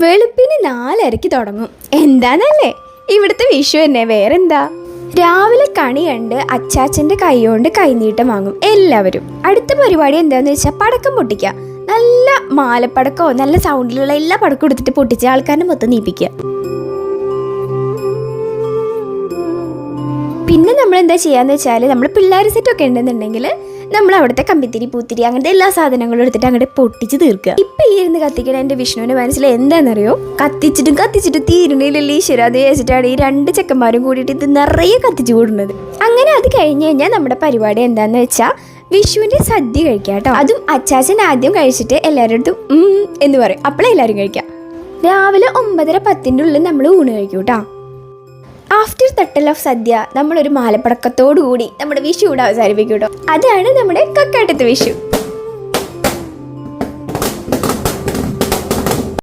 വെളുപ്പിന് നാലരയ്ക്ക് തുടങ്ങും. എന്താന്നല്ലേ ഇവിടുത്തെ വിഷു തന്നെ വേറെന്താ? രാവിലെ കണി കണ്ട് അച്ചാച്ചന്റെ കൈ കൊണ്ട് കൈനീട്ടം വാങ്ങും എല്ലാവരും. അടുത്ത പരിപാടി എന്താന്ന് വെച്ചാൽ പടക്കം പൊട്ടിക്കുക നല്ല മാലപ്പടക്കമോ നല്ല സൗണ്ടിലുള്ള എല്ലാ പടക്കം എടുത്തിട്ട് പൊട്ടിച്ച് ആൾക്കാരെ മൊത്തം നീപ്പിക്കുക പിന്നെ നമ്മൾ എന്താ ചെയ്യാന്ന് വെച്ചാൽ നമ്മൾ പിള്ളേർ സെറ്റൊക്കെ ഉണ്ടെന്നുണ്ടെങ്കിൽ നമ്മൾ അവിടുത്തെ കമ്പിത്തിരി പൂത്തിരി അങ്ങനത്തെ എല്ലാ സാധനങ്ങളും എടുത്തിട്ട് അങ്ങോട്ട് പൊട്ടിച്ച് തീർക്കുക. ഇപ്പൊ ഈ ഇരുന്ന് കത്തിക്കണ എന്റെ വിഷ്ണുവിന്റെ മനസ്സിൽ എന്താണെന്നറിയോ കത്തിച്ചിട്ടും കത്തിച്ചിട്ടും തീരുന്നില്ലല്ലോ ഈശ്വര. അത് വെച്ചിട്ടാണ് ഈ രണ്ട് ചെക്കന്മാരും കൂടിയിട്ട് ഇത് നിറയെ കത്തിച്ചു കൂടുന്നത്. അങ്ങനെ അത് കഴിഞ്ഞ് കഴിഞ്ഞാൽ നമ്മുടെ പരിപാടി എന്താന്ന് വെച്ചാൽ വിഷുവിന്റെ സദ്യ കഴിക്കാം കേട്ടോ. അതും അച്ചാച്ചൻ ആദ്യം കഴിച്ചിട്ട് എല്ലാവരുടെ അടുത്തും എന്ന് പറയും. അപ്പോഴേ എല്ലാവരും കഴിക്കാം രാവിലെ ഒമ്പതര പത്തിന്റെ ഉള്ളിൽ നമ്മൾ ഊണ് കഴിക്കും കേട്ടോ. ആഫ്റ്റർ തട്ടൽ ഓഫ് സദ്യ നമ്മളൊരു മാലപ്പടക്കത്തോടു കൂടി നമ്മുടെ വിഷു ഇവിടെ അവസാനിപ്പിക്കും കേട്ടോ അതാണ് നമ്മുടെ കക്കാട്ടത്ത് വിഷു.